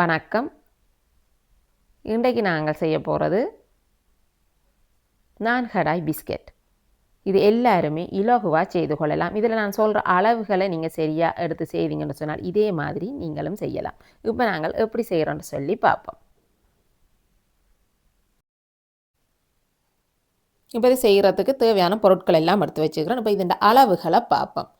வணக்கம். இன்றைக்கு நாங்கள் செய்ய போகிறது நான் கடாய் பிஸ்கெட். இது எல்லாருமே இலகுவாக செய்து கொள்ளலாம். இதில் நான் சொல்கிற அளவுகளை நீங்கள் சரியாக எடுத்து செய்வீங்கன்னு சொன்னால் இதே மாதிரி நீங்களும் செய்யலாம். இப்போ நாங்கள் எப்படி செய்கிறோன்னு சொல்லி பார்ப்போம். இப்போ இது செய்கிறதுக்கு தேவையான பொருட்கள் எல்லாம் எடுத்து வச்சுக்கிறேன் இப்போ இதன் அளவுகளை பார்ப்போம்.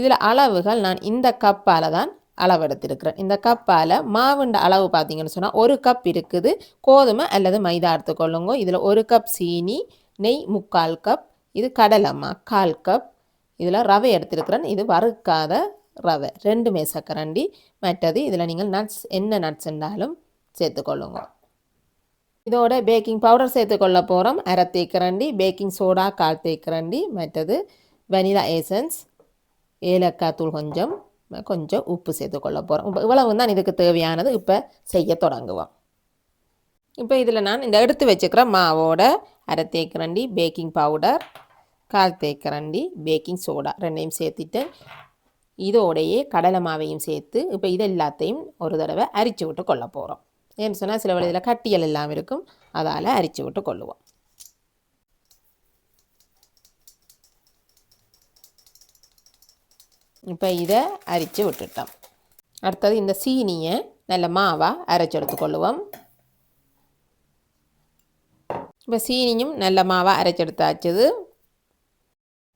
இதில் அளவுகள் நான் இந்த கப்பால் தான் அளவு எடுத்திருக்கிறேன் இந்த கப்பால் மாவுண்ட அளவு பார்த்தீங்கன்னு சொன்னால் ஒரு கப் இருக்குது. கோதுமை அல்லது மைதா எடுத்துக்கொள்ளுங்க இதில் ஒரு கப் சீனி நெய் முக்கால் கப் இது கடலைம்மா கால் கப். இதில் ரவை எடுத்திருக்கிறேன். இது வறுக்காத ரவை. ரெண்டு மேசக்கரண்டி மற்றது இதில் நீங்கள் நட்ஸ் என்ன நட்ஸ் இருந்தாலும் சேர்த்துக்கொள்ளுங்க இதோட பேக்கிங் பவுடர் சேர்த்துக்கொள்ள போகிறோம் அரை தேக்கரண்டி பேக்கிங் சோடா கால் தேக்கரண்டி மற்றது வெனிலா ஏசன்ஸ் ஏலக்காய் தூள் கொஞ்சம் கொஞ்சம் உப்பு சேர்த்துக்கொள்ள போகிறோம் இப்போ இவ்வளவு தான் இதுக்கு தேவையானது. இப்போ செய்ய தொடங்குவோம். இப்போ இதில் நான் இந்த எடுத்து வச்சுக்கிற மாவோட அரை தேக்கரண்டி பேக்கிங் பவுடர் கால் தேக்கரண்டி பேக்கிங் சோடா ரெண்டையும் சேர்த்துட்டு இதோடையே கடலை மாவையும் சேர்த்து இப்போ இது எல்லாத்தையும் ஒரு தடவை அரிச்சு விட்டு கொள்ள போகிறோம் ஏன்னு சொன்னால் சில வழியில் கட்டியல் எல்லாம் இருக்கும். அதால் அரிச்சு விட்டு கொள்ளுவோம். இப்போ இதை அரித்து விட்டுட்டோம். அடுத்தது இந்த சீனியை நல்ல மாவாக அரைச்சி எடுத்துக்கொள்ளுவோம் இப்போ சீனியும் நல்ல மாவாக அரைச்செடுத்தாச்சுது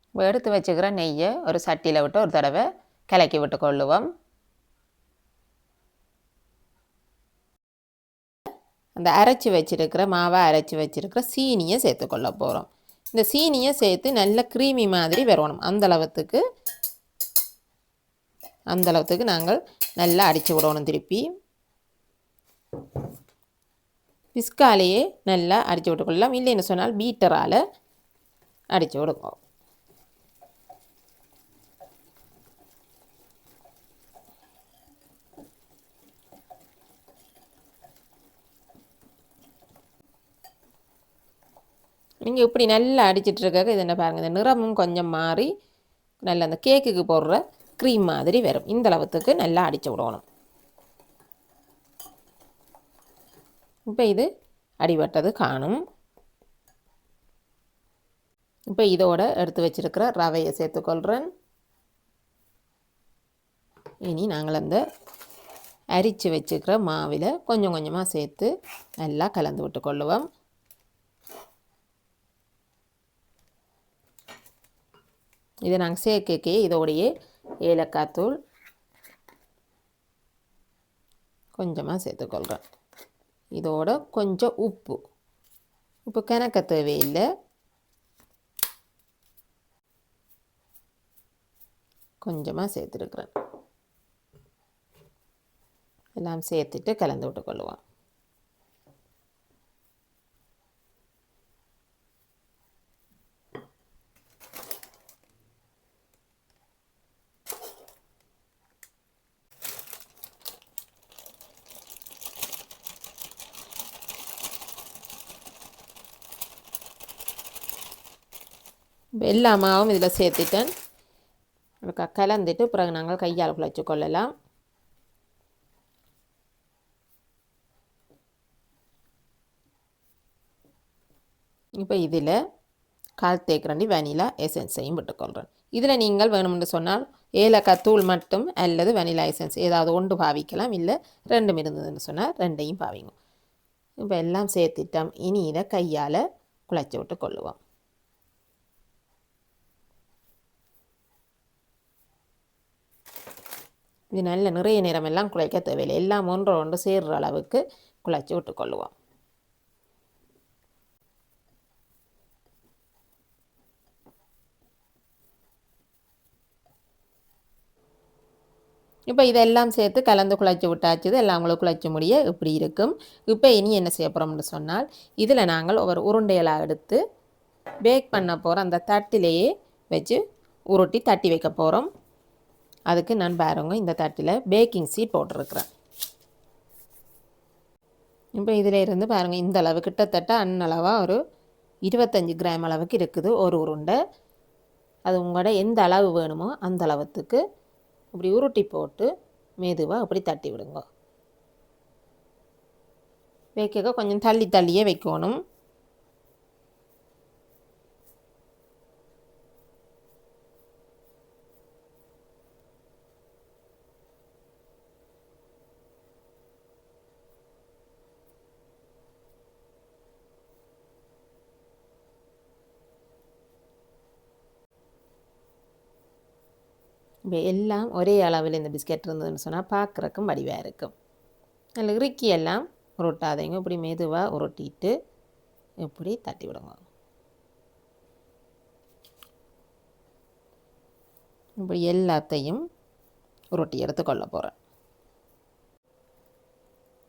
இப்போ எடுத்து வச்சுக்கிற நெய்யை ஒரு சட்டியில் விட்டு ஒரு தடவை கலக்கி விட்டு கொள்ளுவோம். அந்த அரைச்சி வச்சுருக்கிற மாவை அரைச்சி வச்சுருக்கிற சீனியை சேர்த்துக்கொள்ள போகிறோம் இந்த சீனியை சேர்த்து நல்ல க்ரீமி மாதிரி வரணும் அந்த அளவுக்கு அந்த அளவுக்கு நாங்கள் நல்லா அடித்து விடணும் திருப்பி பிஸ்காலேயே நல்லா அடித்து விட்டுக்கொள்ளலாம் இல்லைன்னு சொன்னால் பீட்டரால் அடித்து விடுங்க நீங்கள் இப்படி நல்லா அடிச்சிட்ருக்க இது என்ன பாருங்கள் இந்த நிறமும் கொஞ்சம் மாறி நல்ல அந்த கேக்குக்கு போடுற க்ரீம் மாதிரி வரும். இந்த அளவுக்கு நல்லா அடித்து விடணும். இப்போ இது அடிபட்டது காணும். இப்போ இதோட எடுத்து வச்சிருக்கிற ரவையை சேர்த்துக்கொள்கிறேன் இனி நாங்கள் அந்த அரித்து வச்சுக்கிற மாவில் கொஞ்சம் கொஞ்சமாக சேர்த்து நல்லா கலந்து விட்டு கொள்ளுவோம். இதை நாங்கள் சேர்க்கையே இதோடையே ஏலக்காய் தூள். கொஞ்சமாக சேர்த்துக்கொள்கிறேன் இதோட கொஞ்சம் உப்பு. உப்பு கணக்க தேவையில்லை. கொஞ்சமாக சேர்த்துருக்குறேன். எல்லாம் சேர்த்துட்டு கலந்து விட்டுக்கொள்ளுவோம் எல்லா மாவும் இதில் சேர்த்துட்டேன். கலந்துட்டு பிறகு நாங்கள் கையால் குழைச்சி கொள்ளலாம். இப்போ இதில் கால் தேக்கரண்டி வெனிலா எசன்ஸையும் விட்டுக்கொள்கிறேன் இதில் நீங்கள் வேணும்னு சொன்னால் ஏலக்காய் தூள் மட்டும் அல்லது வெனிலா எசன்ஸ் ஏதாவது ஒன்று பாவிக்கலாம். இல்லை ரெண்டும் இருந்ததுன்னு சொன்னால் ரெண்டையும் பாவிங்க. இப்போ எல்லாம் சேர்த்துட்டோம். இனி இதை கையால் குழைச்சி விட்டு கொள்ளுவோம். இது நல்ல நிறைய நேரமெல்லாம் குழைக்க தேவையில்லை. எல்லாம் ஒன்று ஒன்று சேர்கிற அளவுக்கு குழைச்சி விட்டுக்கொள்ளுவோம் இப்போ இதெல்லாம் சேர்த்து கலந்து குழைச்சி விட்டாச்சுது எல்லாம் உங்களுக்கு குழைச்சி முடிய இப்படி இருக்கும். இப்போ இனி என்ன செய்ய போகிறோம்னு சொன்னால் இதில் நாங்கள் ஒரு உருண்டையெல்லாம் எடுத்து பேக் பண்ண போகிற அந்த தட்டிலேயே வச்சு உருட்டி தட்டி வைக்க போகிறோம். அதுக்கு நான் பாருங்க இந்த தட்டில் பேக்கிங் சீட் போட்டிருக்கிறேன். இப்போ இதில் இருந்து பாருங்கள் இந்த அளவு கிட்டத்தட்ட அன்னளவாக ஒரு இருபத்தஞ்சி கிராம் அளவுக்கு இருக்குது ஒரு உருண்டை. அது உங்களோட எந்த அளவு வேணுமோ அந்த அளவுக்கு இப்படி உருட்டி போட்டு மெதுவாக அப்படி தட்டி விடுங்க. வைக்க கொஞ்சம் தள்ளி தள்ளியே வைக்கணும். எல்லாம் ஒரே அளவில் இந்த பிஸ்கெட் இருந்ததுன்னு சொன்னால் பார்க்குறக்கும் வடிவாக இருக்கும். அதில் இறுக்கி எல்லாம் உருட்டாதீங்க. இப்படி மெதுவாக உருட்டிட்டு இப்படி தட்டி விடுங்க. இப்படி எல்லாத்தையும் உருட்டி எடுத்து கொள்ள போகிறேன்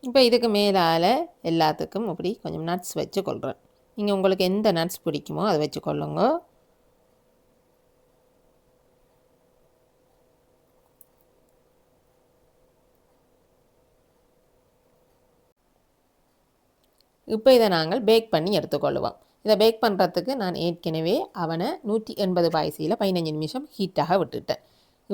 இப்போ இதுக்கு மேலால் எல்லாத்துக்கும் இப்படி கொஞ்சம் நட்ஸ் வச்சு கொள்கிறேன் நீங்கள் உங்களுக்கு எந்த நட்ஸ் பிடிக்குமோ அதை வச்சு கொள்ளுங்க. இப்போ இதை நாங்கள் பேக் பண்ணி எடுத்துக்கொள்வோம் இதை பேக் பண்ணுறதுக்கு நான் ஏற்கனவே அவனை நூற்றி எண்பது பாய்சியில் பதினஞ்சு நிமிஷம் ஹீட்டாக விட்டுட்டேன்.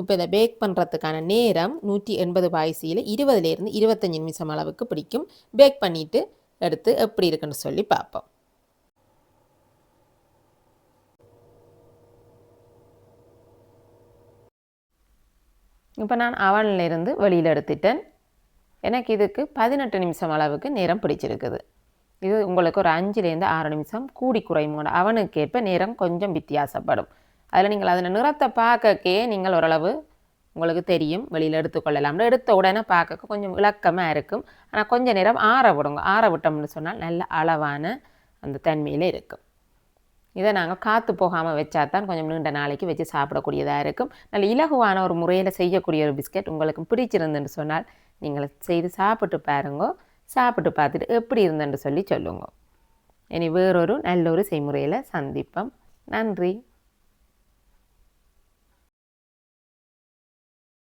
இப்போ இதை பேக் பண்ணுறதுக்கான நேரம் நூற்றி எண்பது பாய்சியில் இருபதுலேருந்து இருபத்தஞ்சி நிமிஷம் அளவுக்கு பிடிக்கும். பேக் பண்ணிவிட்டு எடுத்து எப்படி இருக்குன்னு சொல்லி பார்ப்போம். இப்போ நான் அவனில் இருந்து வெளியில் எடுத்துட்டேன். எனக்கு இதுக்கு பதினெட்டு நிமிஷம் அளவுக்கு நேரம் பிடிச்சிருக்குது. இது உங்களுக்கு ஒரு அஞ்சுலேருந்து ஆறு நிமிஷம் கூடி குறையும் அவனுக்கேற்ப நேரம் கொஞ்சம் வித்தியாசப்படும். அதில் நீங்கள் அதில் நிறத்தை பார்க்கக்கே நீங்கள் ஓரளவு உங்களுக்கு தெரியும். வெளியில் எடுத்துக்கொள்ளலாம் எடுத்த உடனே பார்க்க கொஞ்சம் இலக்கமாக இருக்கும். ஆனால் கொஞ்சம் நேரம் ஆற விடுங்க. ஆற விட்டோம்னு சொன்னால் நல்ல அளவான அந்த தன்மையில் இருக்கும். இதை நாங்கள் காற்று போகாமல் வச்சா தான் கொஞ்சம் நீண்ட நாளைக்கு வச்சு சாப்பிடக்கூடியதாக இருக்கும். நல்ல இலகுவான ஒரு முறையில் செய்யக்கூடிய ஒரு பிஸ்கெட் உங்களுக்கு பிடிச்சிருந்துன்னு சொன்னால் நீங்கள் செய்து சாப்பிட்டு பாருங்க. சாப்பிட்டு பார்த்துட்டு எப்படி இருந்தேன்னு சொல்லி சொல்லுங்க. இனி வேறொரு நல்ல ஒரு செய்முறையில் சந்திப்போம். நன்றி.